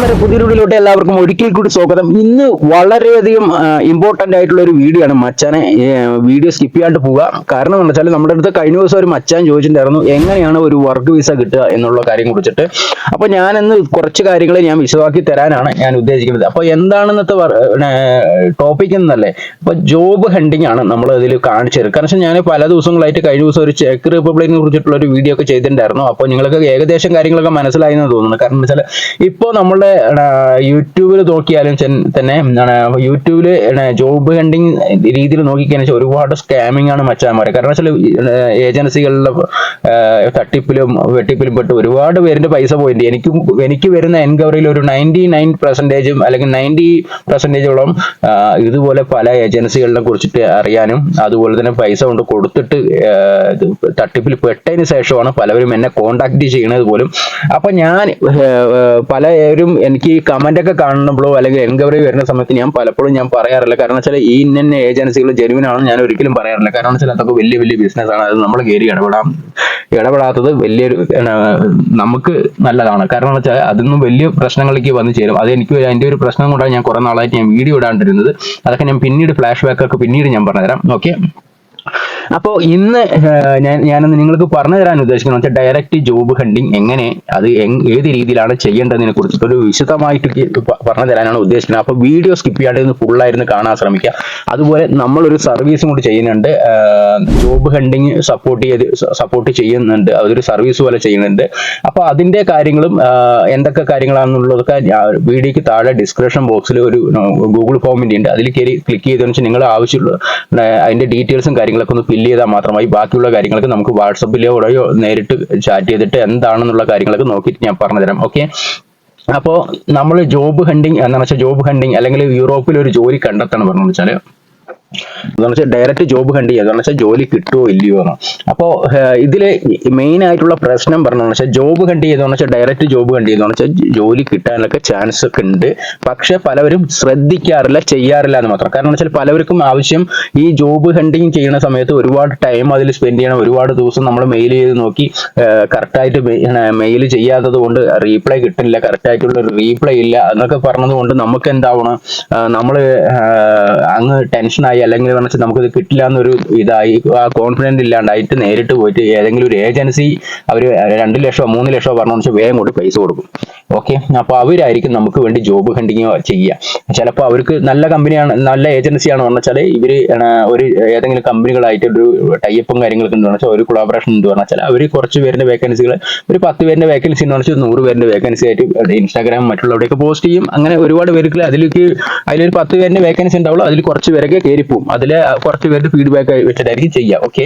നമ്മുടെ പുതിയ വീഡിയോയിലോട്ട് എല്ലാവർക്കും ഒരിക്കൽ കൂടി സ്വാഗതം. ഇന്ന് വളരെയധികം ഇമ്പോർട്ടന്റ് ആയിട്ടുള്ള ഒരു വീഡിയോ ആണ് മച്ചാനെ വീഡിയോ സ്കിപ്പ് ചെയ്യാണ്ട് പോവുക. കാരണം എന്ന് വെച്ചാൽ നമ്മുടെ അടുത്ത് കഴിഞ്ഞ ദിവസം ഒരു മച്ചാൻ ചോദിച്ചിട്ടുണ്ടായിരുന്നു എങ്ങനെയാണ് ഒരു വർക്ക് വിസ കിട്ടുക എന്നുള്ള കാര്യം കുറിച്ചിട്ട്. അപ്പൊ ഞാനിന്ന് കുറച്ച് കാര്യങ്ങൾ ഞാൻ വിശദമാക്കി തരാനാണ് ഞാൻ ഉദ്ദേശിക്കുന്നത്. അപ്പൊ എന്താണെന്നത്തെ ടോപ്പിക് എന്നല്ലേ? അപ്പൊ ജോബ് ഹണ്ടിങ് ആണ് നമ്മൾ ഇതിൽ കാണിച്ചത് കാരണം ഞാൻ പല ദിവസങ്ങളായിട്ട് കഴിഞ്ഞ ദിവസം ഒരു ചെക്ക് റിപ്പബ്ലിക്കിനെ കുറിച്ചിട്ടുള്ള ഒരു വീഡിയോ ഒക്കെ ചെയ്തിട്ടുണ്ടായിരുന്നു. അപ്പോൾ നിങ്ങൾക്ക് ഏകദേശം കാര്യങ്ങളൊക്കെ മനസ്സിലായി എന്ന് തോന്നുന്നു. കാരണം വെച്ചാൽ ഇപ്പോൾ നമ്മളുടെ യൂട്യൂബിൽ നോക്കിയാലും തന്നെ എന്താണ് യൂട്യൂബിൽ ജോബ് ഹണ്ടിങ് രീതിയിൽ നോക്കിക്കഴിഞ്ഞാൽ ഒരുപാട് സ്കാമിംഗ് ആണ് മച്ചാന്മാരെ. കാരണം വെച്ചാൽ ഏജൻസികളിലെ തട്ടിപ്പിലും വെട്ടിപ്പിലും പെട്ട് ഒരുപാട് പേരിന്റെ പൈസ പോയിട്ടുണ്ട്. എനിക്ക് എനിക്ക് വരുന്ന എൻക്വയറിയിൽ ഒരു നയന്റി നയൻ പെർസെന്റേജും അല്ലെങ്കിൽ നയന്റി പെർസെന്റേജോളം ഇതുപോലെ പല ഏജൻസികളെ കുറിച്ചിട്ട് അറിയാനും അതുപോലെ തന്നെ പൈസ കൊണ്ട് കൊടുത്തിട്ട് തട്ടിപ്പിൽ പെട്ടതിന് ശേഷമാണ് പലവരും എന്നെ കോണ്ടാക്ട് ചെയ്യണത് പോലും. അപ്പൊ ഞാൻ പലരും എനിക്ക് ഈ കമന്റ് ഒക്കെ കാണുമ്പോഴോ അല്ലെങ്കിൽ എൻക്വയറി വരുന്ന സമയത്ത് ഞാൻ പലപ്പോഴും ഞാൻ പറയാറില്ല. കാരണം വെച്ചാൽ ഈ ഇന്ന ഏജൻസികൾ ജെനുവിൻ ആണെന്ന് ഞാൻ ഒരിക്കലും പറയാറില്ല. കാരണം വെച്ചാൽ അതൊക്കെ വലിയ വലിയ ബിസിനസ് ആണ്. അത് നമ്മൾ കയറി ഇടപെടാം. ഇടപെടാത്തത് വലിയൊരു നമുക്ക് നല്ലതാണ്. കാരണം വെച്ചാൽ അതൊന്നും വലിയ പ്രശ്നങ്ങളിലേക്ക് വന്നു ചേരും. അത് എനിക്ക് അതിന്റെ ഒരു പ്രശ്നം കൊണ്ടാണ് ഞാൻ കുറെ നാളായിട്ട് ഞാൻ വീഡിയോ ഇടാണ്ടിരുന്നത്. അതൊക്കെ ഞാൻ പിന്നീട് ഫ്ലാഷ് ബാക്ക് ഒക്കെ പിന്നീട് ഞാൻ പറഞ്ഞുതരാം. ഓക്കെ അപ്പോൾ ഇന്ന് ഞാൻ ഞാനൊന്ന് നിങ്ങൾക്ക് പറഞ്ഞു തരാൻ ഉദ്ദേശിക്കുന്നത് ഡയറക്റ്റ് ജോബ് ഹണ്ടിങ് എങ്ങനെ അത് ഏത് രീതിയിലാണ് ചെയ്യേണ്ടതിനെ കുറിച്ചിട്ട് ഒരു വിശദമായിട്ട് പറഞ്ഞു തരാനാണ് ഉദ്ദേശിക്കുന്നത്. അപ്പോൾ വീഡിയോ സ്കിപ്പ് ചെയ്യാണ്ട് ഒന്ന് ഫുള്ളായിരുന്നു കാണാൻ ശ്രമിക്കുക. അതുപോലെ നമ്മളൊരു സർവീസും കൂടി ചെയ്യുന്നുണ്ട് ജോബ് ഹണ്ടിങ് സപ്പോർട്ട് ചെയ്ത് സപ്പോർട്ട് ചെയ്യുന്നുണ്ട് അതൊരു സർവീസ് പോലെ ചെയ്യുന്നുണ്ട്. അപ്പോൾ അതിന്റെ കാര്യങ്ങളും എന്തൊക്കെ കാര്യങ്ങളാണെന്നുള്ളതൊക്കെ വീഡിയോക്ക് താഴെ ഡിസ്ക്രിപ്ഷൻ ബോക്സിൽ ഒരു ഗൂഗിൾ ഫോമിന്റെ ഉണ്ട്. അതിൽ കയറി ക്ലിക്ക് ചെയ്തതെന്ന് വെച്ചാൽ നിങ്ങൾ ആവശ്യമുള്ള അതിന്റെ ഡീറ്റെയിൽസും കാര്യങ്ങളൊക്കെ ഒന്ന് ഫില്ല് ചെയ്താൽ മാത്രമായി. ബാക്കിയുള്ള കാര്യങ്ങൾക്ക് നമുക്ക് വാട്സപ്പിലൂടെയോ നേരിട്ട് ചാറ്റ് ചെയ്തിട്ട് എന്താണെന്നുള്ള കാര്യങ്ങളൊക്കെ നോക്കിയിട്ട് ഞാൻ പറഞ്ഞുതരാം ഓക്കെ അപ്പോൾ നമ്മൾ ജോബ് ഹണ്ടിങ് എന്താണെന്ന് വെച്ചാൽ ജോബ് ഹണ്ടിങ് അല്ലെങ്കിൽ യൂറോപ്പിൽ ഒരു ജോലി കണ്ടെത്തണം പറഞ്ഞു വെച്ചാൽ എന്ന് വെച്ചാൽ ഡയറക്റ്റ് ജോബ് കണ്ട് ചെയ്യുക എന്ന് വെച്ചാൽ ജോലി കിട്ടുമോ ഇല്ലയോ എന്ന് അപ്പോൾ ഇതിൽ മെയിൻ ആയിട്ടുള്ള പ്രശ്നം പറഞ്ഞതെന്ന് വെച്ചാൽ ജോബ് കണ്ട് ചെയ്തെന്ന് വെച്ചാൽ ഡയറക്റ്റ് ജോബ് കണ്ട് ചെയ്തതെന്ന് വെച്ചാൽ ജോലി കിട്ടാനൊക്കെ ചാൻസ് ഒക്കെ ഉണ്ട്. പക്ഷെ പലവരും ശ്രദ്ധിക്കാറില്ല ചെയ്യാറില്ല എന്ന് മാത്രം. കാരണം വെച്ചാൽ പലവർക്കും ആവശ്യം ഈ ജോബ് ഹണ്ടിങ് ചെയ്യുന്ന സമയത്ത് ഒരുപാട് ടൈം അതിൽ സ്പെൻഡ് ചെയ്യണം. ഒരുപാട് ദിവസം നമ്മൾ മെയിൽ ചെയ്ത് നോക്കി കറക്റ്റായിട്ട് മെയിൽ ചെയ്യാത്തത് കൊണ്ട് റീപ്ലൈ കിട്ടില്ല കറക്റ്റായിട്ടുള്ള ഒരു റീപ്ലൈ ഇല്ല എന്നൊക്കെ പറഞ്ഞത് കൊണ്ട് നമുക്ക് എന്താവണം? നമ്മൾ അങ്ങ് ടെൻഷനായി അല്ലെങ്കിൽ പറഞ്ഞാൽ നമുക്കിത് കിട്ടില്ല എന്നൊരു ഇതായി ആ കോൺഫിഡൻസ് ഇല്ലാണ്ടായിട്ട് നേരിട്ട് പോയിട്ട് ഏതെങ്കിലും ഒരു ഏജൻസി അവർ രണ്ട് ലക്ഷമോ മൂന്ന് ലക്ഷമോ പറഞ്ഞു വെച്ചാൽ വേഗം കൊണ്ട് പൈസ കൊടുക്കും. ഓക്കെ അപ്പോൾ അവരായിരിക്കും നമുക്ക് വേണ്ടി ജോബ് ഹണ്ടിങ് ചെയ്യുക. ചിലപ്പോൾ അവർക്ക് നല്ല കമ്പനിയാണ് നല്ല ഏജൻസിയാണ് പറഞ്ഞാൽ ഇവർ ഒരു ഏതെങ്കിലും കമ്പനികളായിട്ട് ഒരു ടൈപ്പും കാര്യങ്ങളൊക്കെ എന്ന് പറഞ്ഞാൽ ഒരു കൊളാബറേഷൻ എന്ന് പറഞ്ഞാൽ അവർ കുറച്ച് പേരുടെ വേക്കൻസികൾ ഒരു പത്ത് പേരുടെ വേക്കൻസി എന്ന് പറഞ്ഞാൽ നൂറ് പേരുടെ വേക്കൻസി ആയിട്ട് ഇൻസ്റ്റാഗ്രാം മറ്റുള്ളവിടെയൊക്കെ പോസ്റ്റ് ചെയ്യും. അങ്ങനെ ഒരുപാട് പേർക്ക് അതിലേക്ക് അതിലൊരു പത്ത് പേരുടെ വേക്കൻസി ഉണ്ടാവുള്ളൂ അതിൽ കുറച്ച് പേരൊക്കെ കയറിപ്പോവും അതിൽ കുറച്ച് പേരുടെ ഫീഡ്ബാക്ക് വെച്ചിട്ടായിരിക്കും ചെയ്യുക ഓക്കെ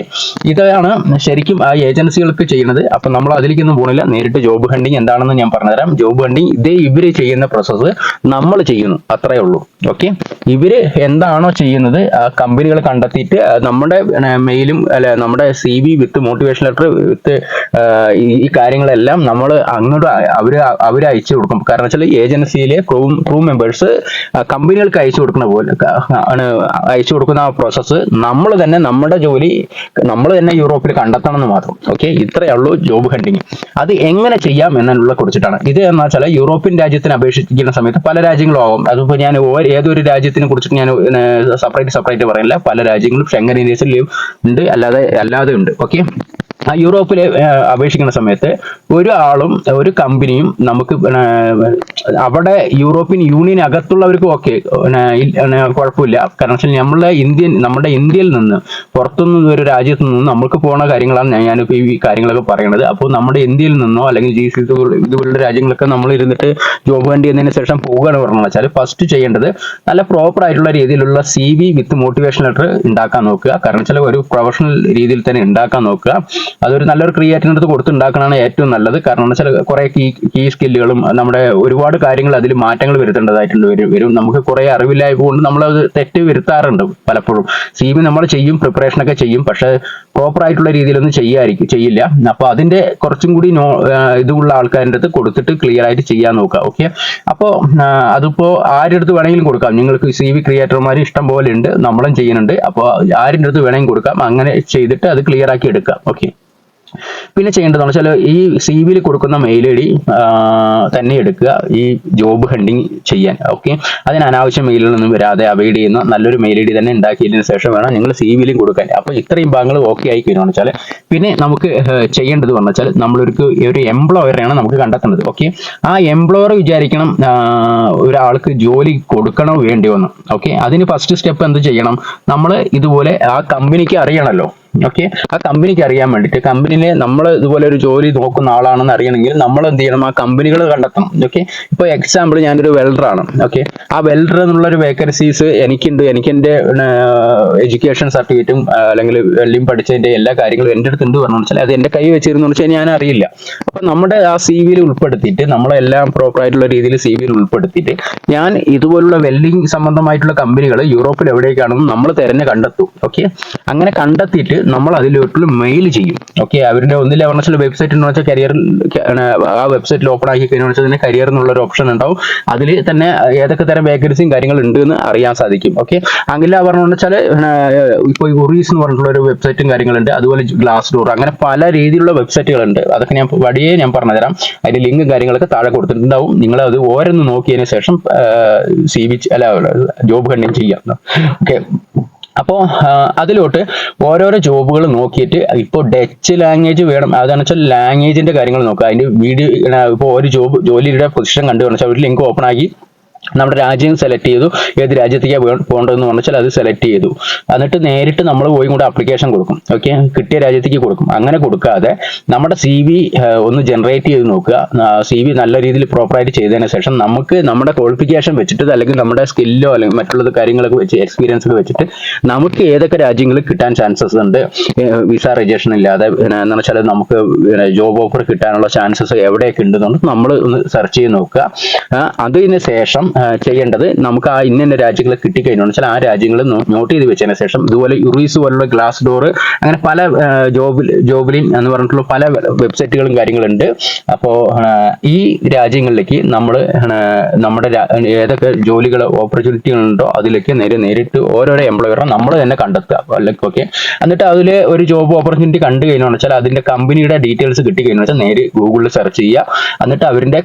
ഇതാണ് ശരിക്കും ആ ഏജൻസികൾക്ക് ചെയ്യുന്നത്. അപ്പം നമ്മൾ അതിലേക്കൊന്നും പോകുന്നില്ല നേരിട്ട് ജോബ് ഹണ്ടിങ് എന്താണെന്ന് ഞാൻ പറഞ്ഞുതരാം. ജോബ് ഹണ്ടിങ് ഇതേ ഇവർ ചെയ്യുന്ന പ്രോസസ്സ് നമ്മൾ ചെയ്യുന്നു. അത്രേ ഉള്ളൂ. ഓക്കെ ഇവർ എന്താണോ ചെയ്യുന്നത് കമ്പനികൾ കണ്ടെത്തിയിട്ട് നമ്മുടെ മെയിലും അല്ല നമ്മുടെ C V with motivation letter with ഈ കാര്യങ്ങളെല്ലാം നമ്മൾ അങ്ങോട്ട് അവർ അവർ അയച്ചു കൊടുക്കും. കാരണം വെച്ചാൽ ഏജൻസിയിലെ ക്രൂ ക്രൂ മെമ്പേഴ്സ് കമ്പനികൾക്ക് അയച്ചു കൊടുക്കുന്ന പോലെ ആണ് അയച്ചു കൊടുക്കുന്ന ആ പ്രോസസ്സ് നമ്മൾ തന്നെ നമ്മുടെ ജോലി നമ്മൾ തന്നെ യൂറോപ്പിൽ കണ്ടെത്തണം എന്ന് മാത്രം. ഓക്കെ ഇത്രയേ ഉള്ളൂ ജോബ് ഹണ്ടിങ് അത് എങ്ങനെ ചെയ്യാം എന്നുള്ള കുറിച്ചിട്ടാണ്. ഇത് എന്ന് വെച്ചാൽ യൂറോപ്യൻ രാജ്യത്തിന് അപേക്ഷിക്കുന്ന സമയത്ത് പല രാജ്യങ്ങളും ആവും. അതിപ്പോൾ ഞാൻ ഏതൊരു രാജ്യത്തിനെ കുറിച്ചിട്ട് ഞാൻ സെപ്പറേറ്റ് സെപ്പറേറ്റ് പറയില്ല. പല രാജ്യങ്ങളും ഷെങ്കൻ ഏരിയസിൽ ഉണ്ട്. അല്ലാതെ അല്ലാതെ ഉണ്ട്. ഓക്കെ യൂറോപ്പിൽ അപേക്ഷിക്കുന്ന സമയത്ത് ഒരാളും ഒരു കമ്പനിയും നമുക്ക് അവിടെ യൂറോപ്യൻ യൂണിയൻ അകത്തുള്ളവർക്കും ഓക്കെ കുഴപ്പമില്ല. കാരണം വെച്ചാൽ നമ്മളെ ഇന്ത്യൻ നമ്മുടെ ഇന്ത്യയിൽ നിന്ന് പുറത്തുനിന്ന് ഒരു രാജ്യത്ത് നിന്ന് നമുക്ക് പോണ കാര്യങ്ങളാണ് ഞാനിപ്പോൾ ഈ കാര്യങ്ങളൊക്കെ പറയുന്നത് അപ്പോൾ നമ്മുടെ ഇന്ത്യയിൽ നിന്നോ അല്ലെങ്കിൽ ജി സി ഇതുപോലുള്ള രാജ്യങ്ങളൊക്കെ നമ്മൾ ഇരുന്നിട്ട് ജോബ് വേണ്ടി എന്നതിന് ശേഷം പോവുകയാണ് പറഞ്ഞു വെച്ചാൽ ഫസ്റ്റ് ചെയ്യേണ്ടത് നല്ല പ്രോപ്പർ ആയിട്ടുള്ള രീതിയിലുള്ള C V with motivation letter ഉണ്ടാക്കാൻ നോക്കുക. കാരണം വെച്ചാൽ ഒരു പ്രൊഫഷണൽ രീതിയിൽ തന്നെ ഉണ്ടാക്കാൻ നോക്കുക. അതൊരു നല്ലൊരു ക്രിയേറ്ററിന്റെ അടുത്ത് കൊടുത്ത് ഉണ്ടാക്കണതാണ് ഏറ്റവും നല്ലത്. കാരണം എന്ന് വെച്ചാൽ കുറേ കീ കീ സ്കില്ലുകളും നമ്മുടെ ഒരുപാട് കാര്യങ്ങൾ അതിൽ മാറ്റങ്ങൾ വരുത്തേണ്ടതായിട്ടുണ്ട് വരും വരും. നമുക്ക് കുറേ അറിവില്ലായ്മ കൊണ്ട് നമ്മളത് തെറ്റ് വരുത്താറുണ്ട് പലപ്പോഴും. സി ബി നമ്മൾ ചെയ്യും പ്രിപ്പറേഷനൊക്കെ ചെയ്യും പക്ഷേ പ്രോപ്പർ ആയിട്ടുള്ള രീതിയിലൊന്നും ചെയ്യായിരിക്കും ചെയ്യില്ല. അപ്പോൾ അതിന്റെ കുറച്ചും കൂടി നോ ഇതുള്ള ആൾക്കാരുടെ അടുത്ത് കൊടുത്തിട്ട് ക്ലിയർ ആയിട്ട് ചെയ്യാൻ നോക്കുക ഓക്കെ അപ്പോൾ അതിപ്പോൾ ആരുടെ അടുത്ത് വേണമെങ്കിലും കൊടുക്കാം. നിങ്ങൾക്ക് സി വി ക്രിയേറ്റർമാർ ഇഷ്ടം പോലെ ഉണ്ട് നമ്മളും ചെയ്യുന്നുണ്ട്. അപ്പോൾ ആരുടെ അടുത്ത് വേണമെങ്കിലും കൊടുക്കാം. അങ്ങനെ ചെയ്തിട്ട് അത് ക്ലിയർ ആക്കി എടുക്കാം ഓക്കെ പിന്നെ ചെയ്യേണ്ടതെന്ന് വെച്ചാൽ ഈ സി വിയിൽ കൊടുക്കുന്ന മെയിൽ ഐ ഡി തന്നെ എടുക്കുക. ഈ ജോബ് ഹണ്ടിങ് ചെയ്യാൻ ഓക്കെ അതിന് അനാവശ്യ മെയിലുകളൊന്നും വരാതെ അവൈഡ് ചെയ്യുന്ന നല്ലൊരു മെയിൽ ഐ ഡി തന്നെ ഉണ്ടാക്കിയതിന് ശേഷം വേണം നിങ്ങൾ സി വിയിലും കൊടുക്കാൻ. അപ്പോൾ ഇത്രയും ഭാഗങ്ങൾ ഓക്കെ ആയി കഴിഞ്ഞു വെച്ചാൽ പിന്നെ നമുക്ക് ചെയ്യേണ്ടത് എന്ന് വെച്ചാൽ നമ്മളൊരു ഒരു എംപ്ലോയറെയാണ് നമുക്ക് കണ്ടെത്തേണ്ടത് ഓക്കെ ആ എംപ്ലോയർ വിചാരിക്കണം ഒരാൾക്ക് ജോലി കൊടുക്കണോ വേണ്ടിയോ എന്ന് ഓക്കെ അതിന് ഫസ്റ്റ് സ്റ്റെപ്പ് എന്ത് ചെയ്യണം? നമ്മൾ ഇതുപോലെ ആ കമ്പനിക്ക് അറിയണമല്ലോ ഓക്കെ ആ കമ്പനിക്ക് അറിയാൻ വേണ്ടിയിട്ട് കമ്പനിയിലെ നമ്മൾ ഇതുപോലെ ഒരു ജോലി നോക്കുന്ന ആളാണെന്ന് അറിയണമെങ്കിൽ നമ്മൾ എന്ത് ചെയ്യണം? ആ കമ്പനികൾ കണ്ടെത്തണം. ഓക്കെ ഇപ്പോൾ എക്സാമ്പിൾ ഞാനൊരു വെൽഡറാണ് ഓക്കെ ആ വെൽഡർ എന്നുള്ള ഒരു വേക്കൻസീസ് എനിക്കുണ്ട് എനിക്ക് എന്റെ എഡ്യൂക്കേഷൻ സർട്ടിഫിക്കറ്റും അല്ലെങ്കിൽ വെൽഡിംഗ് പഠിച്ചതിന്റെ എല്ലാ കാര്യങ്ങളും എന്റെ അടുത്ത് ഉണ്ട് പറഞ്ഞു വെച്ചാൽ അത് എന്റെ കൈ വെച്ചിരുന്നു വെച്ചാൽ ഞാൻ അറിയില്ല. അപ്പൊ നമ്മുടെ ആ സി വിയിൽ ഉൾപ്പെടുത്തിയിട്ട് നമ്മളെല്ലാം പ്രോപ്പർ ആയിട്ടുള്ള രീതിയിൽ സി വിയിൽ ഉൾപ്പെടുത്തിയിട്ട് ഞാൻ ഇതുപോലുള്ള വെൽഡിംഗ് സംബന്ധമായിട്ടുള്ള കമ്പനികൾ യൂറോപ്പിൽ എവിടേക്കാണെന്ന് നമ്മൾ തിരഞ്ഞ് കണ്ടെത്തും. ഓക്കെ അങ്ങനെ കണ്ടെത്തിയിട്ട് നമ്മൾ അതിലോട്ടുള്ള മെയിൽ ചെയ്യും. ഓക്കെ അവരുടെ ഒന്നില്ല പറഞ്ഞാൽ വെബ്സൈറ്റ് എന്ന് വെച്ചാൽ കരിയർ ആ വെബ്സൈറ്റിൽ ഓപ്പൺ ആക്കി കഴിഞ്ഞാൽ വെച്ചാൽ തന്നെ കരിയർ എന്നുള്ള ഒരു ഓപ്ഷൻ ഉണ്ടാവും. അതിൽ തന്നെ ഏതൊക്കെ തരം വേക്കൻസിയും കാര്യങ്ങൾ ഉണ്ട് എന്ന് അറിയാൻ സാധിക്കും. ഓക്കെ അങ്ങനെ പറഞ്ഞു വെച്ചാൽ ഇപ്പോൾ ഉറീസ് എന്ന് പറഞ്ഞിട്ടുള്ള ഒരു വെബ്സൈറ്റും കാര്യങ്ങളുണ്ട്. അതുപോലെ ഗ്ലാസ് ഡോർ അങ്ങനെ പല രീതിയിലുള്ള വെബ്സൈറ്റുകളുണ്ട് അതൊക്കെ ഞാൻ വഴിയേ ഞാൻ പറഞ്ഞുതരാം. അതിന്റെ ലിങ്കും കാര്യങ്ങളൊക്കെ താഴെ കൊടുത്തിട്ടുണ്ടാവും. നിങ്ങൾ അത് ഓരോന്ന് നോക്കിയതിന് ശേഷം സി വി അല്ല ജോബ് കണ്ടിന്യൂ ചെയ്യാം. ഓക്കെ അപ്പോൾ അതിലോട്ട് ഓരോരോ ജോബുകൾ നോക്കിയിട്ട് ഇപ്പോൾ ഡച്ച് ലാംഗ്വേജ് വേണം. അതാണ് വെച്ചാൽ ലാംഗ്വേജിന്റെ കാര്യങ്ങൾ നോക്കുക. അതിന്റെ വീഡിയോ ഇപ്പോൾ ഒരു ജോബ് ജോലിയുടെ പൊസിഷൻ കണ്ടു വെച്ചാൽ ഒരു ലിങ്ക് ഓപ്പൺ ആക്കി നമ്മുടെ രാജ്യം സെലക്ട് ചെയ്തു. ഏത് രാജ്യത്തേക്കാണ് പോകേണ്ടതെന്ന് പറഞ്ഞാൽ അത് സെലക്ട് ചെയ്തു. എന്നിട്ട് നേരിട്ട് നമ്മൾ പോയി കൂടെ ആപ്ലിക്കേഷൻ കൊടുക്കും. ഓക്കെ കിട്ടിയ രാജ്യത്തേക്ക് കൊടുക്കും. അങ്ങനെ കൊടുക്കാതെ നമ്മുടെ സി വി ഒന്ന് ജനറേറ്റ് ചെയ്ത് നോക്കുക. സി വി നല്ല രീതിയിൽ പ്രോപ്പറായിട്ട് ചെയ്തതിന് ശേഷം നമുക്ക് നമ്മുടെ ക്വാളിഫിക്കേഷൻ വെച്ചിട്ട് അല്ലെങ്കിൽ നമ്മുടെ സ്കില്ലോ അല്ലെങ്കിൽ മറ്റുള്ള കാര്യങ്ങളൊക്കെ വെച്ച് എക്സ്പീരിയൻസ് ഒക്കെ വെച്ചിട്ട് നമുക്ക് ഏതൊക്കെ രാജ്യങ്ങളിൽ കിട്ടാൻ ചാൻസസ് ഉണ്ട്? വിസ റിജക്ഷൻ ഇല്ലാതെ എന്ന് വെച്ചാൽ നമുക്ക് ജോബ് ഓഫർ കിട്ടാനുള്ള ചാൻസസ് എവിടെയൊക്കെ ഉണ്ടെന്നുണ്ട് നമ്മൾ ഒന്ന് സെർച്ച് ചെയ്ത് നോക്കുക. അതിന് ശേഷം ചെയ്യേണ്ടത് നമുക്ക് ആ ഇന്ന രാജ്യങ്ങൾ കിട്ടിക്കഴിഞ്ഞു. വെച്ചാൽ ആ രാജ്യങ്ങൾ നോട്ട് ചെയ്ത് വെച്ചതിന് ശേഷം ഇതുപോലെ യുറീസ് പോലുള്ള ഗ്ലാസ് ഡോർ അങ്ങനെ പല ജോബിൽ ജോബിലിൻ എന്ന് പറഞ്ഞിട്ടുള്ള പല വെബ്സൈറ്റുകളും കാര്യങ്ങളുണ്ട്. അപ്പോൾ ഈ രാജ്യങ്ങളിലേക്ക് നമ്മൾ നമ്മുടെ ഏതൊക്കെ ജോലികൾ ഓപ്പർച്യൂണിറ്റികൾ ഉണ്ടോ അതിലേക്ക് നേരെ നേരിട്ട് ഓരോരോ എംപ്ലോയറെ നമ്മൾ തന്നെ കണ്ടെത്തുക. അല്ലെങ്കിൽ ഓക്കെ എന്നിട്ട് അതിൽ ഒരു ജോബ് ഓപ്പർച്യൂണിറ്റി കണ്ടു കഴിഞ്ഞാൽ വെച്ചാൽ അതിന്റെ കമ്പനിയുടെ ഡീറ്റെയിൽസ് കിട്ടി കഴിഞ്ഞാൽ വെച്ചാൽ നേരെ ഗൂഗിളിൽ സെർച്ച് ചെയ്യുക. എന്നിട്ട് അവരുടെ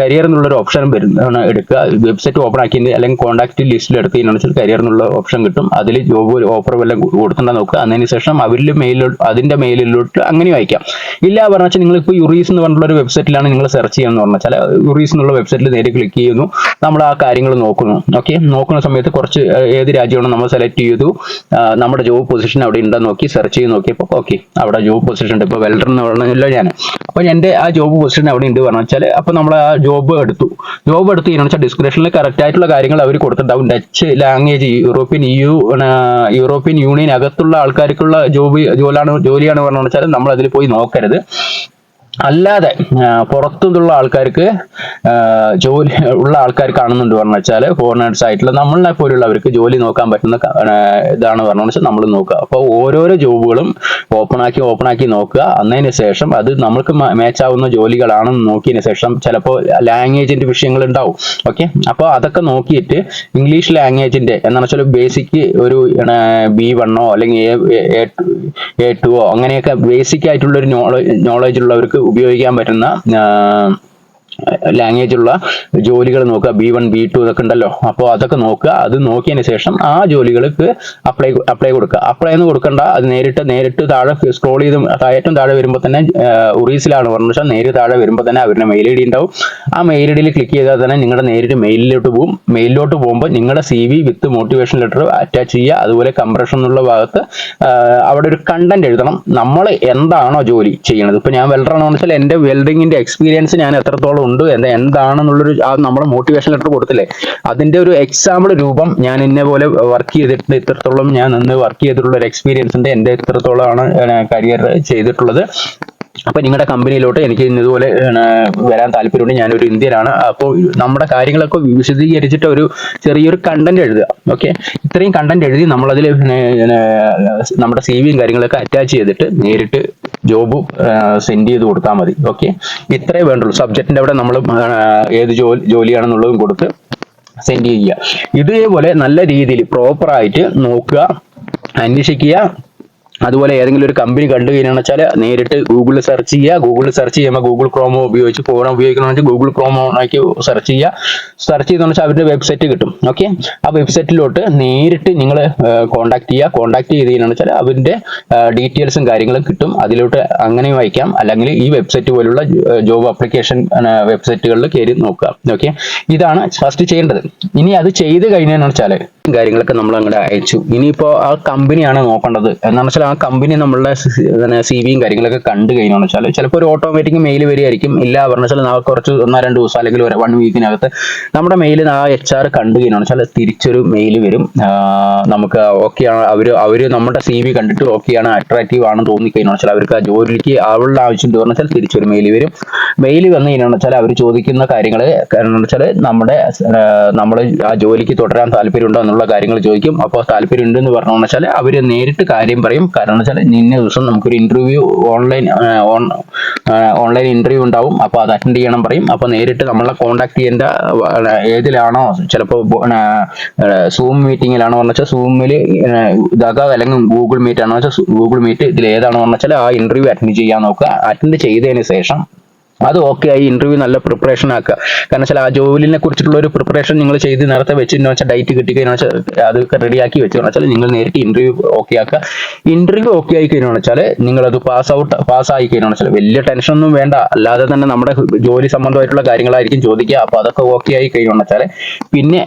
കരിയർ എന്നുള്ളൊരു ഓപ്ഷൻ വരുന്ന എടുക്കുക. വെബ്സൈറ്റ് ഓപ്പൺ ആക്കി അല്ലെങ്കിൽ കോൺടാക്ട് ലിസ്റ്റിൽ എടുത്ത് കഴിഞ്ഞു കരിയർ എന്നുള്ള ഓപ്ഷൻ കിട്ടും. അതിൽ ജോബ് ഓഫർ വല്ലതും കൊടുത്തിട്ടുണ്ടോ നോക്കുക. അതിന് ശേഷം അവരിൽ മെയിലോട്ട് അതിന്റെ മെയിലിലോട്ട് അങ്ങനെ അയക്കാം ഇല്ല പറഞ്ഞാൽ നിങ്ങൾ ഇപ്പോൾ യുറീസ് എന്ന് പറഞ്ഞിട്ടുള്ള ഒരു വെബ്സൈറ്റിലാണ് നിങ്ങൾ സെർച്ച് ചെയ്യുന്നത് പറഞ്ഞാൽ ചില യുറീസ് എന്നുള്ള വെബ്സൈറ്റിൽ നേരെ ക്ലിക്ക് ചെയ്യുന്നു. നമ്മൾ ആ കാര്യങ്ങൾ നോക്കുന്നു. ഓക്കെ നോക്കുന്ന സമയത്ത് കുറച്ച് ഏത് രാജ്യമാണ് നമ്മൾ സെലക്ട് ചെയ്തു നമ്മുടെ ജോബ് പൊസിഷൻ അവിടെ ഉണ്ടോ നോക്കി സെർച്ച് ചെയ്ത് നോക്കിയപ്പോൾ ഓക്കെ അവിടെ ജോബ് പൊസിഷൻ ഉണ്ട്. ഇപ്പോൾ വെൽഡർ എന്ന് പറഞ്ഞല്ലോ ഞാൻ അപ്പോൾ എന്റെ ആ ജോബ് പൊസിഷൻ അവിടെ ഉണ്ട് പറഞ്ഞു വെച്ചാൽ അപ്പോൾ നമ്മൾ ആ ജോബ് എടുത്തു. ജോബ് എടുത്ത് കഴിഞ്ഞാൽ വെച്ചാൽ ഡിസ്ക്രിപ്ഷനിൽ കറക്റ്റ് ആയിട്ടുള്ള കാര്യങ്ങൾ അവർ കൊടുത്തിട്ടുണ്ടാവും. ഡച്ച് ലാംഗ്വേജ് യൂറോപ്യൻ യു യൂറോപ്യൻ യൂണിയൻ അകത്തുള്ള ആൾക്കാർക്കുള്ള ജോബ് ജോലിയാണ് ജോലിയാണ് പറഞ്ഞു വെച്ചാൽ നമ്മൾ അതിൽ പോയി നോക്കരുത്. അല്ലാതെ പുറത്തുനിന്നുള്ള ആൾക്കാർക്ക് ജോലി ഉള്ള ആൾക്കാർ കാണുന്നുണ്ട് പറഞ്ഞു വെച്ചാൽ ഫോറിനേഴ്സ് ആയിട്ടുള്ള നമ്മളെ പോലുള്ളവർക്ക് ജോലി നോക്കാൻ പറ്റുന്ന ഇതാണ് പറഞ്ഞു വെച്ചാൽ നമ്മൾ നോക്കുക. അപ്പോൾ ഓരോരോ ജോബുകളും ഓപ്പൺ ആക്കി ഓപ്പൺ ആക്കി നോക്കുക. അന്നതിന് ശേഷം അത് നമ്മൾക്ക് മാച്ച് ആവുന്ന ജോലികളാണെന്ന് നോക്കിയതിന് ശേഷം ചിലപ്പോൾ ലാംഗ്വേജിന്റെ വിഷയങ്ങൾ ഉണ്ടാവും ഓക്കെ അപ്പോൾ അതൊക്കെ നോക്കിയിട്ട് ഇംഗ്ലീഷ് ലാംഗ്വേജിന്റെ എന്താണെന്ന് വെച്ചാൽ ബേസിക് ഒരു ബി വണ്ണോ അല്ലെങ്കിൽ എ ടുവോ അങ്ങനെയൊക്കെ ബേസിക് ആയിട്ടുള്ള ഒരു നോളജ് ഉള്ളവർക്ക് ഉപയോഗിക്കാൻ പറ്റുന്ന ലാംഗ്വേജ് ഉള്ള ജോലികൾ നോക്കുക. ബി വൺ ബി ടു ഇതൊക്കെ ഉണ്ടല്ലോ. അപ്പോൾ അതൊക്കെ നോക്കുക. അത് നോക്കിയതിന് ശേഷം ആ ജോലികൾക്ക് അപ്ലൈ അപ്ലൈ കൊടുക്കുക. അപ്ലൈ എന്ന് കൊടുക്കണ്ട. അത് നേരിട്ട് നേരിട്ട് താഴെ സ്ക്രോൾ ചെയ്ത് ഏറ്റവും താഴെ വരുമ്പോൾ തന്നെ ഉറീസിലാണ് പറഞ്ഞ പക്ഷേ നേരെ താഴെ വരുമ്പോൾ തന്നെ അവരുടെ മെയിൽ ഐ ഡി ഉണ്ടാവും. ആ മെയിൽ ഐ ഡിയിൽ ക്ലിക്ക് ചെയ്താൽ തന്നെ നിങ്ങളുടെ നേരിട്ട് മെയിലിലോട്ട് പോകും മെയിലിലോട്ട് പോകുമ്പോൾ നിങ്ങളുടെ C V with motivation letter attach ചെയ്യുക. അതുപോലെ കംപ്രഷൻ എന്നുള്ള ഭാഗത്ത് അവിടെ ഒരു കണ്ടന്റ് എഴുതണം. നമ്മൾ എന്താണോ ജോലി ചെയ്യുന്നത്. ഇപ്പൊ ഞാൻ വെൽഡറാണെന്ന് വെച്ചാൽ എന്റെ വെൽഡിങ്ങിന്റെ എക്സ്പീരിയൻസ് ഞാൻ എത്രത്തോളം ഉണ്ട്. എന്താ എന്താണെന്നുള്ളൊരു നമ്മുടെ മോട്ടിവേഷൻ ലെറ്റർ കൊടുത്തില്ലേ? അതിന്റെ ഒരു എക്സാമ്പിൾ രൂപം ഞാൻ ഇന്ന പോലെ വർക്ക് ചെയ്തിട്ടുണ്ട് ഇത്രത്തോളം ഞാൻ നിന്ന് വർക്ക് ചെയ്തിട്ടുള്ള ഒരു എക്സ്പീരിയൻസ് ഉണ്ട് എന്റെ ഇത്രത്തോളമാണ് കരിയർ ചെയ്തിട്ടുള്ളത്. അപ്പൊ നിങ്ങളുടെ കമ്പനിയിലോട്ട് എനിക്ക് ഇതുപോലെ വരാൻ താല്പര്യമുണ്ട്. ഞാനൊരു ഇന്ത്യനാണ് അപ്പോൾ നമ്മുടെ കാര്യങ്ങളൊക്കെ വിശദീകരിച്ചിട്ട് ഒരു ചെറിയൊരു കണ്ടന്റ് എഴുതുക ഓക്കെ ഇത്രയും കണ്ടന്റ് എഴുതി നമ്മളതിൽ നമ്മുടെ സി വിയും കാര്യങ്ങളൊക്കെ അറ്റാച്ച് ചെയ്തിട്ട് നേരിട്ട് ജോബ് സെൻഡ് ചെയ്ത് കൊടുത്താൽ മതി ഓക്കെ ഇത്രേ വേണ്ടുള്ളൂ. സബ്ജക്റ്റിന്റെ അവിടെ നമ്മൾ ഏത് ജോലി ജോലിയാണെന്നുള്ളതും കൊടുത്ത് സെൻഡ് ചെയ്യുക. ഇതേപോലെ നല്ല രീതിയിൽ പ്രോപ്പറായിട്ട് നോക്കുക അന്വേഷിക്കുക അതുപോലെ ഏതെങ്കിലും ഒരു കമ്പനി കണ്ടു കഴിഞ്ഞാൽ വെച്ചാൽ നേരിട്ട് ഗൂഗിളിൽ സെർച്ച് ചെയ്യുക ഗൂഗിളിൽ സെർച്ച് ചെയ്യുമ്പോൾ ഗൂഗിൾ ക്രോമോ ഉപയോഗിച്ച് ഫോൺ വെച്ചാൽ ഗൂഗിൾ ക്രോമോണാക്കി സെർച്ച് ചെയ്യുക. സെർച്ച് ചെയ്തെന്ന് വെച്ചാൽ അവരുടെ വെബ്സൈറ്റ് കിട്ടും ഓക്കെ ആ വെബ്സൈറ്റിലോട്ട് നേരിട്ട് നിങ്ങൾ കോൺടാക്ട് ചെയ്യുക. കോൺടാക്ട് ചെയ്ത് കഴിഞ്ഞാൽ വെച്ചാൽ അവരുടെ ഡീറ്റെയിൽസും കാര്യങ്ങളും കിട്ടും. അതിലോട്ട് അങ്ങനെയും വായിക്കാം. അല്ലെങ്കിൽ ഈ വെബ്സൈറ്റ് പോലുള്ള ജോബ് ആപ്ലിക്കേഷൻ വെബ്സൈറ്റുകളിൽ കയറി നോക്കുക ഓക്കെ ഇതാണ് ഫസ്റ്റ് ചെയ്യേണ്ടത്. ഇനി അത് ചെയ്ത് കഴിഞ്ഞാൽ വെച്ചാൽ കാര്യങ്ങളൊക്കെ നമ്മൾ അങ്ങോട്ട് അയച്ചു. ഇനിയിപ്പോൾ ആ കമ്പനിയാണ് നോക്കേണ്ടത്. എന്താണെന്ന് വെച്ചാൽ ആ കമ്പനി നമ്മളുടെ സി വിയും കാര്യങ്ങളൊക്കെ കണ്ടു കഴിഞ്ഞാൽ വെച്ചാൽ ചിലപ്പോൾ ഒരു ഓട്ടോമാറ്റിക് മെയിൽ വരികയായിരിക്കും ഇല്ല പറഞ്ഞ വെച്ചാൽ കുറച്ച് ഒന്നോ രണ്ട് ദിവസം അല്ലെങ്കിൽ ഒരു വൺ വീക്കിനകത്ത് നമ്മുടെ മെയിൽ ആ എച്ച് ആർ കണ്ടു കഴിഞ്ഞാൽ വെച്ചാൽ തിരിച്ചൊരു മെയിൽ വരും. നമുക്ക് ഓക്കെ ആണ്. അവർ അവർ നമ്മുടെ സി വി കണ്ടിട്ട് ഓക്കെയാണ് അട്രാക്റ്റീവ് ആണെന്ന് തോന്നിക്കഴിഞ്ഞാൽ വെച്ചാൽ അവർക്ക് ആ ജോലിക്ക് അവളുടെ ആവശ്യം പറഞ്ഞാൽ വെച്ചാൽ തിരിച്ചൊരു മെയിൽ വരും. മെയിൽ വന്നു കഴിഞ്ഞാൽ വെച്ചാൽ അവർ ചോദിക്കുന്ന കാര്യങ്ങൾ കാരണം വെച്ചാൽ നമ്മുടെ നമ്മൾ ആ ജോലിക്ക് തുടരാൻ താല്പര്യമുണ്ടോ എന്നുള്ള കാര്യങ്ങൾ ചോദിക്കും. അപ്പോൾ താല്പര്യം ഉണ്ടെന്ന് പറഞ്ഞു വെച്ചാൽ അവർ നേരിട്ട് കാര്യം പറയും. കാരണം വെച്ചാൽ ഇന്ന ദിവസം നമുക്കൊരു ഇന്റർവ്യൂ ഓൺലൈൻ ഓൺലൈൻ ഇന്റർവ്യൂ ഉണ്ടാവും. അപ്പോൾ അത് അറ്റൻഡ് ചെയ്യണം പറയും. അപ്പോൾ നേരിട്ട് നമ്മളെ കോൺടാക്ട് ചെയ്യേണ്ട ഏതിലാണോ ചിലപ്പോൾ സൂം മീറ്റിങ്ങിലാണോ എന്ന് വെച്ചാൽ സൂമിൽ ഇതാക്കുക അല്ലെങ്കിൽ ഗൂഗിൾ മീറ്റ് ആണോ വെച്ചാൽ ഗൂഗിൾ മീറ്റ് ഇതിൽ ഏതാണോ എന്ന് വെച്ചാൽ ആ ഇന്റർവ്യൂ അറ്റൻഡ് ചെയ്യാൻ നോക്കുക. അറ്റൻഡ് ചെയ്തതിന് ശേഷം അത് ഓക്കെ ആയി ഇന്റർവ്യൂ നല്ല പ്രിപ്പറേഷൻ ആക്കുക. കാരണം വെച്ചാൽ ആ ജോലിനെ കുറിച്ചിട്ടുള്ള ഒരു പ്രിപ്പറേഷൻ നിങ്ങൾ ചെയ്ത് നേരത്തെ വെച്ചിരുന്നു വെച്ചാൽ ഡേറ്റ് കിട്ടിക്കഴിഞ്ഞാൽ അതൊക്കെ റെഡിയാക്കി വെച്ച് വെച്ചാൽ നിങ്ങൾ നേരിട്ട് ഇന്റർവ്യൂ ഓക്കെ ആക്കുക. ഇന്റർവ്യൂ ഓക്കെ ആയി കഴിഞ്ഞാൽ വെച്ചാൽ നിങ്ങൾ അത് പാസ് ഔട്ട് പാസ് ആയി കഴിഞ്ഞാൽ വെച്ചാൽ വലിയ ടെൻഷൻ ഒന്നും വേണ്ട. അല്ലാതെ തന്നെ നമ്മുടെ ജോലി സംബന്ധമായിട്ടുള്ള കാര്യങ്ങളായിരിക്കും ചോദിക്കുക. അപ്പോൾ അതൊക്കെ ഓക്കെ ആയി കഴിഞ്ഞാൽ വെച്ചാൽ പിന്നെ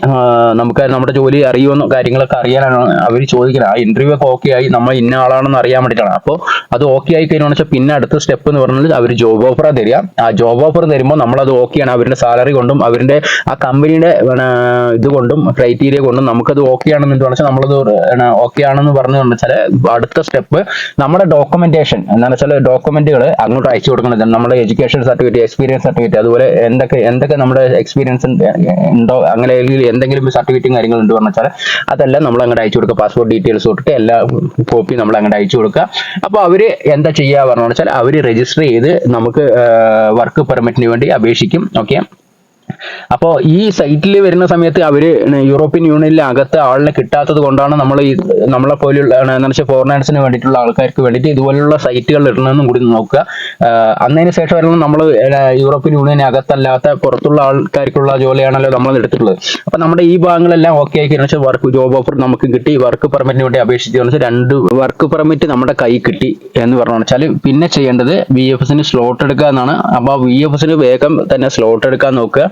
നമുക്ക് നമ്മുടെ ജോലി അറിയുമെന്നോ കാര്യങ്ങളൊക്കെ അറിയാനാണ് അവർ ചോദിക്കുന്നത്. ആ ഇന്റർവ്യൂ ഒക്കെ ഓക്കെ ആയി നമ്മൾ ഇന്ന ആളാണെന്ന് അറിയാൻ വേണ്ടിയിട്ടാണ്. അപ്പോൾ അത് ഓക്കെ ആയി കഴിഞ്ഞാൽ വെച്ചാൽ പിന്നെ അടുത്ത സ്റ്റെപ്പ് എന്ന് പറഞ്ഞാൽ അവർ ജോബ് ഓഫർ തരിക. ആ ജോബ് ഓഫർ തരുമ്പോൾ നമ്മളത് ഓക്കെയാണ് അവരുടെ സാലറി കൊണ്ടും അവരുടെ ആ കമ്പനിയുടെ ഇത് കൊണ്ടും ക്രൈറ്റീരിയ കൊണ്ടും നമുക്കത് ഓക്കെ ആണെന്ന് വെച്ചാൽ നമ്മളത് ഓക്കെ ആണെന്ന് പറഞ്ഞു വെച്ചാൽ അടുത്ത സ്റ്റെപ്പ് നമ്മുടെ ഡോക്യുമെന്റേഷൻ എന്താണെന്ന് വെച്ചാൽ ഡോക്യുമെന്റുകൾ അങ്ങോട്ട് അയച്ചു കൊടുക്കുന്നത്. നമ്മുടെ എഡ്യൂക്കേഷൻ സർട്ടിഫിക്കറ്റ് എക്സ്പീരിയൻസ് സർട്ടിഫിക്കറ്റ് അതുപോലെ എന്തൊക്കെ എന്തൊക്കെ നമ്മുടെ എക്സ്പീരിയൻസ് ഉണ്ടോ അങ്ങനെ എന്തെങ്കിലും സർട്ടിഫിക്കറ്റും കാര്യങ്ങളും ഉണ്ട് പറഞ്ഞു അതെല്ലാം നമ്മൾ അങ്ങോട്ട് അയച്ചു കൊടുക്കുക. പാസ്പോർട്ട് ഡീറ്റെയിൽസ് തൊട്ടിട്ട് എല്ലാ കോപ്പി നമ്മൾ അങ്ങോട്ട് അയച്ചു കൊടുക്കുക. അപ്പോൾ അവർ എന്താ ചെയ്യുക പറഞ്ഞു വെച്ചാൽ അവർ രജിസ്റ്റർ ചെയ്ത് നമുക്ക് വർക്ക് പെർമിറ്റിന് വേണ്ടി അപേക്ഷിക്കും. ഓക്കെ അപ്പോൾ ഈ സൈറ്റിൽ വരുന്ന സമയത്ത് അവർ യൂറോപ്യൻ യൂണിയനിലെ അകത്ത് ആളിനെ കിട്ടാത്തത് കൊണ്ടാണ് നമ്മൾ ഈ നമ്മളെ പോലെയുള്ള എന്താ വെച്ചാൽ ഫോറിനേഴ്സിന് വേണ്ടിയിട്ടുള്ള ആൾക്കാർക്ക് വേണ്ടിയിട്ട് ഇതുപോലുള്ള സൈറ്റുകൾ ഇടണമെന്നും കൂടി നോക്കുക. അന്നതിന് ശേഷം വരണം നമ്മൾ യൂറോപ്യൻ യൂണിയൻ അകത്തല്ലാത്ത പുറത്തുള്ള ആൾക്കാർക്കുള്ള ജോലിയാണല്ലോ നമ്മൾ എടുത്തിട്ടുള്ളത്. അപ്പോൾ നമ്മുടെ ഈ ഭാഗങ്ങളെല്ലാം ഓക്കെ ആയി കഴിഞ്ഞാൽ വർക്ക് ജോബ് ഓഫർ നമുക്ക് കിട്ടി. വർക്ക് പെർമിറ്റിന് വേണ്ടി അപേക്ഷിച്ചു വെച്ചാൽ രണ്ട് വർക്ക് പെർമിറ്റ് നമ്മുടെ കൈ കിട്ടി എന്ന് പറഞ്ഞു വെച്ചാൽ പിന്നെ ചെയ്യേണ്ടത് വി എഫ് എസിന് സ്ലോട്ട് എടുക്കുക എന്നാണ് അപ്പോൾ വി എഫ് എസിന് വേഗം തന്നെ സ്ലോട്ട് എടുക്കാൻ നോക്കുക.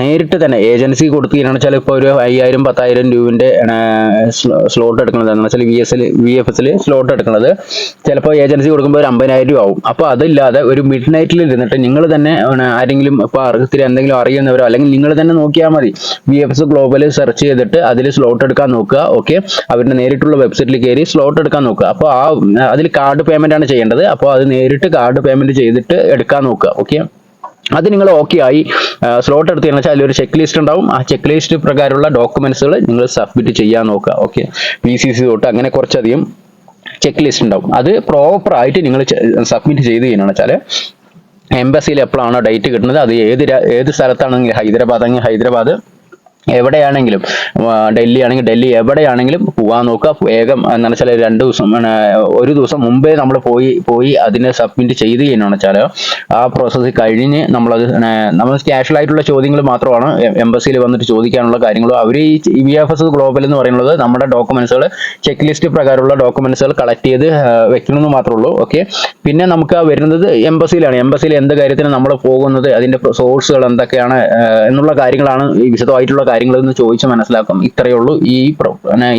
നേരിട്ട് തന്നെ ഏജൻസി കൊടുക്കുകയാണെന്ന് വെച്ചാൽ ഇപ്പോൾ ഒരു അയ്യായിരം പത്തായിരം രൂപന്റെ സ്ലോട്ട് എടുക്കുന്നത് എന്ന് വെച്ചാൽ V S L V F എസിൽ സ്ലോട്ട് എടുക്കുന്നത്. ചിലപ്പോൾ ഏജൻസി കൊടുക്കുമ്പോൾ ഒരു അമ്പതിനായിരം രൂപ ആവും. അപ്പോൾ അതില്ലാതെ ഒരു മിഡ് നൈറ്റിൽ ഇരുന്നിട്ട് നിങ്ങൾ തന്നെ ആരെങ്കിലും ഇപ്പോൾ അർഹത്തിൽ എന്തെങ്കിലും അറിയുന്നവരോ അല്ലെങ്കിൽ നിങ്ങൾ തന്നെ നോക്കിയാൽ മതി. V F S global search ചെയ്തിട്ട് അതിൽ സ്ലോട്ട് എടുക്കാൻ നോക്കുക ഓക്കെ അവരുടെ നേരിട്ടുള്ള വെബ്സൈറ്റിൽ കയറി സ്ലോട്ട് എടുക്കാൻ നോക്കുക. അപ്പോൾ ആ അതിൽ കാർഡ് പേയ്മെന്റ് ആണ് ചെയ്യേണ്ടത്. അപ്പോൾ അത് നേരിട്ട് കാർഡ് പേയ്മെന്റ് ചെയ്തിട്ട് എടുക്കാൻ നോക്കുക ഓക്കെ അത് നിങ്ങൾ ഓക്കെ ആയി സ്ലോട്ട് എടുത്ത് വെച്ചാൽ അതിലൊരു ചെക്ക് ലിസ്റ്റ് ഉണ്ടാവും. ആ ചെക്ക് ലിസ്റ്റ് പ്രകാരമുള്ള ഡോക്യുമെന്റ്സുകൾ നിങ്ങൾ സബ്മിറ്റ് ചെയ്യാൻ നോക്കുക ഓക്കെ പി സി സി തൊട്ട് അങ്ങനെ കുറച്ചധികം ചെക്ക് ലിസ്റ്റ് ഉണ്ടാവും. അത് പ്രോപ്പർ ആയിട്ട് നിങ്ങൾ സബ്മിറ്റ് ചെയ്ത് കഴിഞ്ഞാൽ വെച്ചാൽ എംബസിയിൽ എപ്പോഴാണോ ഡേറ്റ് കിട്ടുന്നത് അത് ഏത് ഏത് സ്ഥലത്താണെങ്കിൽ ഹൈദരാബാദ് ആണെങ്കിൽ ഹൈദരാബാദ് എവിടെയാണെങ്കിലും ഡൽഹി ആണെങ്കിൽ ഡൽഹി എവിടെയാണെങ്കിലും പോകാൻ നോക്കുക. വേഗം എന്താണെന്ന് വെച്ചാൽ രണ്ട് ദിവസം ഒരു ദിവസം മുമ്പേ നമ്മൾ പോയി പോയി അതിനെ സബ്മിറ്റ് ചെയ്ത് കഴിഞ്ഞാണെന്ന് വെച്ചാൽ ആ പ്രോസസ്സ് കഴിഞ്ഞ് നമ്മളത് നമ്മൾ ക്യാഷ്വൽ ആയിട്ടുള്ള ചോദ്യങ്ങൾ മാത്രമാണ് എംബസിയിൽ വന്നിട്ട് ചോദിക്കാനുള്ള കാര്യങ്ങളും. അവർ ഈ വി എഫ് എസ് ഗ്ലോബൽ എന്ന് പറയുന്നത് നമ്മുടെ ഡോക്യുമെന്റ്സുകൾ ചെക്ക് ലിസ്റ്റ് പ്രകാരമുള്ള ഡോക്യുമെന്റ്സുകൾ കളക്ട് ചെയ്ത് വെക്കണമെന്ന് മാത്രമേ ഉള്ളൂ. ഓക്കെ പിന്നെ നമുക്ക് വരുന്നത് എംബസിയിലാണ് എംബസിയിൽ എന്ത് കാര്യത്തിന് നമ്മൾ പോകുന്നത് അതിന്റെ സോഴ്സുകൾ എന്തൊക്കെയാണ് എന്നുള്ള കാര്യങ്ങളാണ് വിശദമായിട്ടുള്ള കാര്യങ്ങൾ എന്ന് ചോദിച്ച് മനസ്സിലാക്കും. ഇത്രയേ ഉള്ളൂ ഈ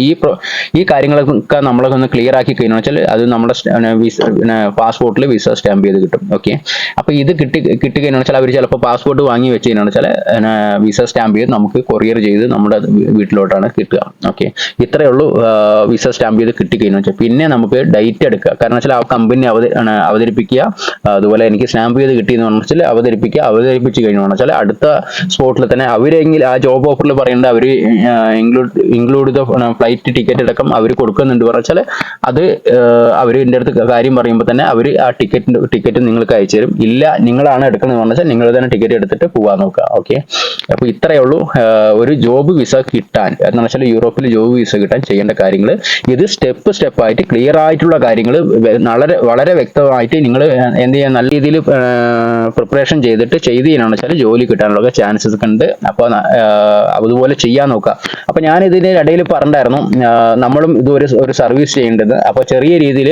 ഈ ഈ കാര്യങ്ങളൊക്കെ നമ്മളൊക്കെ ഒന്ന് ക്ലിയർ ആക്കി കഴിഞ്ഞാൽ വെച്ചാൽ അത് നമ്മുടെ വിസ പാസ്പോർട്ടിൽ വിസ സ്റ്റാമ്പ് ചെയ്ത് കിട്ടും. ഓക്കെ അപ്പോൾ ഇത് കിട്ടി കിട്ടി കഴിഞ്ഞാൽ വെച്ചാൽ അവർ ചിലപ്പോൾ പാസ്പോർട്ട് വാങ്ങി വെച്ച് കഴിഞ്ഞാൽ വെച്ചാൽ വിസ സ്റ്റാമ്പ് ചെയ്ത് നമുക്ക് കൊറിയർ ചെയ്ത് നമ്മുടെ വീട്ടിലോട്ടാണ് കിട്ടുക. ഓക്കെ ഇത്രയേ ഉള്ളൂ വിസ സ്റ്റാമ്പ് ചെയ്ത് കിട്ടി കഴിഞ്ഞാൽ വെച്ചാൽ. പിന്നെ നമുക്ക് ഡേറ്റ് എടുക്കുക. കാരണം വെച്ചാൽ ആ കമ്പനി അവത അവതരിപ്പിക്കുക. അതുപോലെ എനിക്ക് സ്റ്റാമ്പ് ചെയ്ത് കിട്ടിയെന്ന് പറഞ്ഞാൽ അവതരിപ്പിക്കുക. അവതരിപ്പിച്ച് കഴിഞ്ഞാൽ വെച്ചാൽ അടുത്ത സ്പോട്ടിൽ തന്നെ അവരെങ്കിൽ ആ ജോബ് ഓഫർ ഓഫറിൽ പറയുന്നുണ്ട് അവർ include include the flight ticket അടക്കം അവർ കൊടുക്കുന്നുണ്ട്. പറഞ്ഞാൽ അത് അവർ എന്റെ അടുത്ത് കാര്യം പറയുമ്പോൾ തന്നെ അവർ ആ ടിക്കറ്റിന്റെ ടിക്കറ്റ് നിങ്ങൾക്ക് അയച്ചു തരും. ഇല്ല നിങ്ങളാണ് എടുക്കുന്നത് പറഞ്ഞാൽ നിങ്ങൾ തന്നെ ടിക്കറ്റ് എടുത്തിട്ട് പോകാൻ നോക്കുക. ഓക്കെ? അപ്പോൾ ഇത്രയേ ഉള്ളൂ. ഒരു ജോബ് വിസ കിട്ടാൻ. എന്ന് വെച്ചാൽ യൂറോപ്പിൽ ജോബ് വിസ കിട്ടാൻ ചെയ്യേണ്ട കാര്യങ്ങൾ ഇത് സ്റ്റെപ്പ് സ്റ്റെപ്പ് ആയിട്ട് ക്ലിയർ ആയിട്ടുള്ള കാര്യങ്ങൾ വളരെ വളരെ വ്യക്തമായിട്ട് നിങ്ങൾ എന്ത് ചെയ്യാൻ നല്ല രീതിയിൽ പ്രിപ്പറേഷൻ ചെയ്തിട്ട് ചെയ്ത് ചെയ്യാനാണ് വെച്ചാൽ ജോലി കിട്ടാനുള്ള ചാൻസസ് ഉണ്ട്. അപ്പോൾ അതുപോലെ ചെയ്യാൻ നോക്കുക. അപ്പോൾ ഞാൻ ഇതിന്റെ ഇടയിൽ പറഞ്ഞിട്ടുണ്ടായിരുന്നു നമ്മളും ഇത് ഒരു ഒരു സർവീസ് ചെയ്യേണ്ടത്. അപ്പോൾ ചെറിയ രീതിയിൽ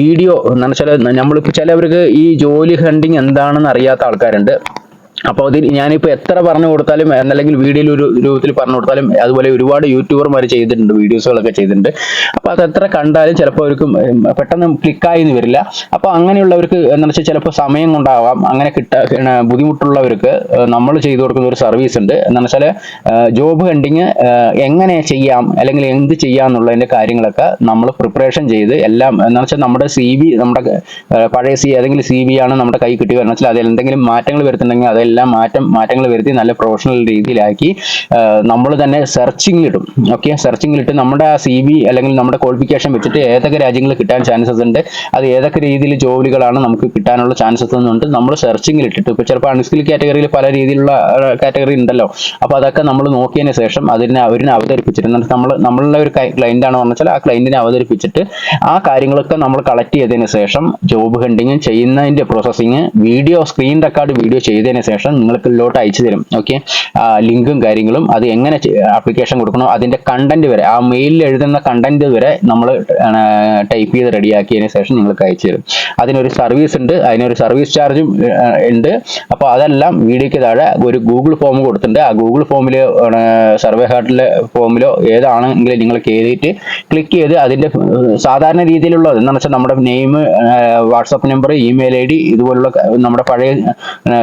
വീഡിയോ എന്ന് വെച്ചാൽ നമ്മളിപ്പോൾ ചിലവർക്ക് ഈ ജോലി ഹണ്ടിങ് എന്താണെന്ന് അറിയാത്ത ആൾക്കാരുണ്ട്. അപ്പോൾ അതിൽ ഞാനിപ്പോൾ എത്ര പറഞ്ഞു കൊടുത്താലും അല്ലെങ്കിൽ വീഡിയോയിൽ ഒരു രൂപത്തിൽ പറഞ്ഞു കൊടുത്താലും അതുപോലെ ഒരുപാട് യൂട്യൂബർമാർ ചെയ്തിട്ടുണ്ട് വീഡിയോസുകളൊക്കെ ചെയ്തിട്ടുണ്ട്. അപ്പോൾ അത് എത്ര കണ്ടാലും ചിലപ്പോൾ അവർക്ക് പെട്ടെന്ന് ക്ലിക്കായി എന്ന് വരില്ല. അപ്പോൾ അങ്ങനെയുള്ളവർക്ക് എന്താണെന്ന് വെച്ചാൽ ചിലപ്പോൾ സമയം കൊണ്ടാവാം. അങ്ങനെ കിട്ട ബുദ്ധിമുട്ടുള്ളവർക്ക് നമ്മൾ ചെയ്തു കൊടുക്കുന്ന ഒരു സർവീസ് ഉണ്ട്. എന്താണെന്ന് വെച്ചാൽ ജോബ് ഹണ്ടിങ് എങ്ങനെ ചെയ്യാം അല്ലെങ്കിൽ എന്ത് ചെയ്യാം എന്നുള്ളതിന്റെ കാര്യങ്ങളൊക്കെ നമ്മൾ പ്രിപ്പറേഷൻ ചെയ്ത് എല്ലാം എന്താണെന്ന് വെച്ചാൽ നമ്മുടെ സി നമ്മുടെ പഴയ സി ഏതെങ്കിലും സി വി ആണ് നമ്മുടെ കൈ കിട്ടി വരണം വെച്ചാൽ അതിൽ എന്തെങ്കിലും മാറ്റങ്ങൾ വരുത്തുന്നുണ്ടെങ്കിൽ അതെല്ലാം മാറ്റം മാറ്റങ്ങൾ വരുത്തി നല്ല പ്രൊഫഷണൽ രീതിയിലാക്കി. നമ്മൾ തന്നെ സെർച്ചിങ് ഇടും. ഓക്കെ സെർച്ചിങ് ഇട്ട് നമ്മുടെ ആ സി അല്ലെങ്കിൽ നമ്മുടെ ക്വാളിഫിക്കേഷൻ വെച്ചിട്ട് ഏതൊക്കെ രാജ്യങ്ങൾ കിട്ടാൻ ചാൻസസ് ഉണ്ട് അത് ഏതൊക്കെ രീതിയിൽ ജോലികളാണ് നമുക്ക് കിട്ടാനുള്ള ചാൻസസ് എന്നുണ്ട് നമ്മൾ സെർച്ചിങ്ങിൽ ഇട്ടിട്ട് ഇപ്പോൾ ചിലപ്പോൾ അൺസ്കിൽ കാറ്റഗറിയിൽ പല രീതിയിലുള്ള കാറ്റഗറി ഉണ്ടല്ലോ. അപ്പോൾ അതൊക്കെ നമ്മൾ നോക്കിയതിന് ശേഷം അതിനെ അവരിനെ അവതരിപ്പിച്ചിട്ട് നമ്മൾ നമ്മളുടെ ഒരു ക്ലൈന്റ് ആണെന്ന് പറഞ്ഞാൽ ആ ക്ലൈന്റിനെ അവതരിപ്പിച്ചിട്ട് ആ കാര്യങ്ങളൊക്കെ നമ്മൾ കളക്ട് ചെയ്തതിന് ശേഷം ജോബ് ഹണ്ടിങ് ചെയ്യുന്നതിന്റെ processing video screen record video ചെയ്തതിന് ശേഷം നിങ്ങൾക്ക് ലോട്ട് അയച്ചു തരും. ഓക്കെ ലിങ്കും കാര്യങ്ങളും അത് എങ്ങനെ ആപ്ലിക്കേഷൻ കൊടുക്കണോ അതിന്റെ കണ്ടന്റ് വരെ ആ മെയിലിൽ എഴുതുന്ന കണ്ടന്റ് വരെ നമ്മൾ ടൈപ്പ് ചെയ്ത് റെഡിയാക്കിയതിന് ശേഷം നിങ്ങൾക്ക് അയച്ചു തരും. അതിനൊരു സർവീസ് ഉണ്ട് അതിനൊരു സർവീസ് ചാർജും ഉണ്ട്. അപ്പോൾ അതെല്ലാം വീഡിയോയ്ക്ക് താഴെ ഒരു ഗൂഗിൾ ഫോം കൊടുത്തിട്ടുണ്ട്. ആ ഗൂഗിൾ ഫോമിൽ സർവേ ഹാർട്ടിലെ ഫോമിലോ ഏതാണെങ്കിലും നിങ്ങൾ കയറിയിട്ട് ക്ലിക്ക് ചെയ്ത് അതിന്റെ സാധാരണ രീതിയിലുള്ളത് എന്താണെന്ന് വെച്ചാൽ നമ്മുടെ name WhatsApp number email I D ഇതുപോലുള്ള നമ്മുടെ പഴയ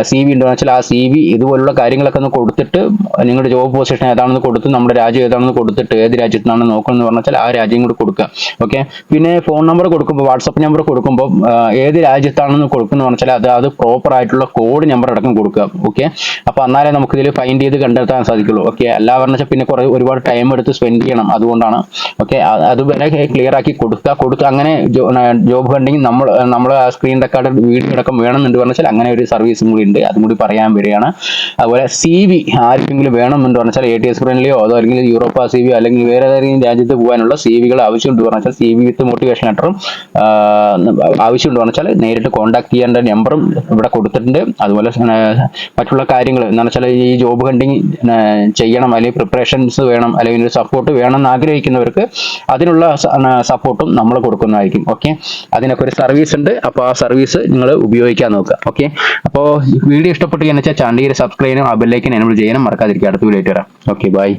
സി വി ഉണ്ടെന്ന് വെച്ചാൽ ആ സി വി ഇതുപോലുള്ള കാര്യങ്ങളൊക്കെ ഒന്ന് കൊടുത്തിട്ട് നിങ്ങളുടെ ജോബ് പൊസിഷൻ ഏതാണെന്ന് കൊടുത്ത് നമ്മുടെ രാജ്യം ഏതാണെന്ന് കൊടുത്തിട്ട് ഏത് രാജ്യത്താണ് നോക്കണമെന്ന് പറഞ്ഞാൽ ആ രാജ്യം കൂടി കൊടുക്കുക. ഓക്കെ പിന്നെ ഫോൺ നമ്പർ കൊടുക്കുമ്പോൾ വാട്സപ്പ് നമ്പർ കൊടുക്കുമ്പോൾ ഏത് രാജ്യത്താണെന്ന് കൊടുക്കുന്നു പറഞ്ഞാൽ അത് അത് പ്രോപ്പർ ആയിട്ടുള്ള കോഡ് നമ്പർ അടക്കം കൊടുക്കുക. ഓക്കെ അപ്പോൾ എന്നാലേ നമുക്ക് ഇതിൽ ഫൈൻഡ് ചെയ്ത് കണ്ടെത്താൻ സാധിക്കുള്ളൂ. ഓക്കെ അല്ല പറഞ്ഞാൽ പിന്നെ കുറേ ഒരുപാട് ടൈം എടുത്ത് സ്പെൻഡ് ചെയ്യണം അതുകൊണ്ടാണ്. ഓക്കെ അത് വരെ ക്ലിയർ ആക്കി കൊടുക്കുക. കൊടുക്കുക അങ്ങനെ ജോബ് ഹണ്ടിങ് നമ്മൾ നമ്മൾ സ്ക്രീൻ റെക്കോർഡ് വീഡിയോ അടക്കം വേണമെന്നുണ്ട് പറഞ്ഞാൽ അങ്ങനെ ഒരു സർവീസും കൂടി ഉണ്ട്. അതും കൂടി പറയാൻ വരികയാണ്. അതുപോലെ സി വി ആർക്കെങ്കിലും വേണമെന്ന് പറഞ്ഞാൽ എ ടി എസ് ഫ്രണ്ട്ലിയോ അതോ അല്ലെങ്കിൽ യൂറോപ്പ സി വി അല്ലെങ്കിൽ വേറെ ഏതെങ്കിലും രാജ്യത്ത് പോകാനുള്ള സി വികൾ ആവശ്യമുണ്ട് പറഞ്ഞാൽ സി വി വിത്ത് മോട്ടിവേഷൻ ലെറ്ററും ആവശ്യമുണ്ട് പറഞ്ഞാൽ നേരിട്ട് കോൺടാക്ട് ചെയ്യേണ്ട നമ്പറും ഇവിടെ കൊടുത്തിട്ടുണ്ട്. അതുപോലെ മറ്റുള്ള കാര്യങ്ങൾ എന്താണെന്ന് വെച്ചാൽ ഈ ജോബ് ഹണ്ടിങ് ചെയ്യണം അല്ലെങ്കിൽ പ്രിപ്പറേഷൻസ് വേണം അല്ലെങ്കിൽ ഒരു സപ്പോർട്ട് വേണം എന്ന് ആഗ്രഹിക്കുന്നവർക്ക് അതിനുള്ള സപ്പോർട്ടും നമ്മൾ കൊടുക്കുന്നതായിരിക്കും. ഓക്കെ അതിനൊക്കെ ഒരു സർവീസ് ഉണ്ട്. അപ്പോൾ ആ സർവീസ് നിങ്ങൾ ഉപയോഗിക്കാൻ നോക്കുക. ഓക്കെ അപ്പോൾ വീഡിയോ ഇഷ്ടപ്പെട്ടു എന്ന് വെച്ചാൽ ചാനൽ സബ്സ്ക്രൈബ് ചെയ്യാനും ആ ബെല്ലൈക്കൻ എനബിൾ ചെയ്യാനും മറക്കാതിരിക്കുക. അടുത്ത വീഡിയോ ആയിട്ട് വരാം. Okay bye